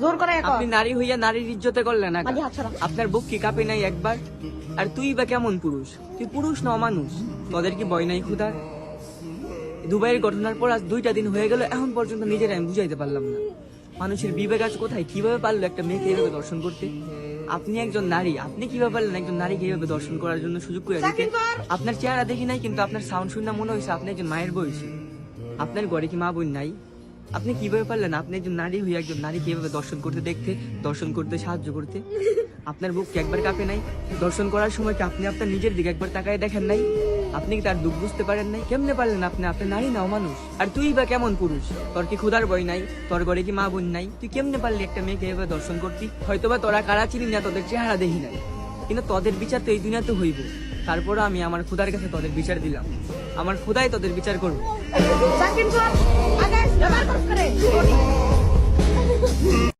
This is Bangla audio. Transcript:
জোর করে আপনি নারী হইয়া নারীর ইজ্জতে করলেন। আপনার বুক কি কাঁপে নাই একবার? আর তুই বা কেমন পুরুষ? তুই পুরুষ না অমানুষ? তোদের কি বয় নাই খুদার দুবাইয়ের ঘটনার পর আজ দুইটা দিন হয়ে গেল এখন পর্যন্ত নিজের আমি বুঝাইতে পারলাম না। মানুষের বিবেক আজ কোথায়? কীভাবে পারল একটা মেয়েকে এইভাবে দর্শন করতে? আপনি একজন নারী আপনি কীভাবে পারলেন একজন নারীকে এইভাবে দর্শন করার জন্য সুযোগ করে দিতে? আপনার চেহারা দেখি নাই কিন্তু আপনার সাউন্ড শুনে মনে হয়েছে আপনি একজন মায়ের বয়সী। আপনার ঘরে কি মা বোন নাই? আপনি কীভাবে পারলেন? আপনি একজন নারী হয়ে একজন নারী এভাবে দর্শন করতে দেখতে, দর্শন করতে সাহায্য করতে? আপনার বুক একবার কাঁপে নাই? দর্শন করার সময় কি আপনি আপনার নিজের দিকে একবার তাকায় দেখেন নাই? আপনি কি তার দুঃখ বুঝতে পারেন নাই? কেমনে পারলেন আপনি? আপনি নারী নাও মানুষ আর তুই বা কেমন পুরুষ? তোর কি ক্ষুধার বই নাই? তোর ঘরে কি মা বোন নাই? তুই কেমনে পারলি একটা মেয়েকে এভাবে দর্শন করতি? হয়তোবা তোরা কারা চিনি না, তোদের চেহারা দেখি নাই। কিন্তু তোদের বিচার তো এই দুনিয়াতে হইব। তারপরও আমি আমার ক্ষুধার কাছে তোদের বিচার দিলাম। আমার ক্ষুধাই তোদের বিচার করব।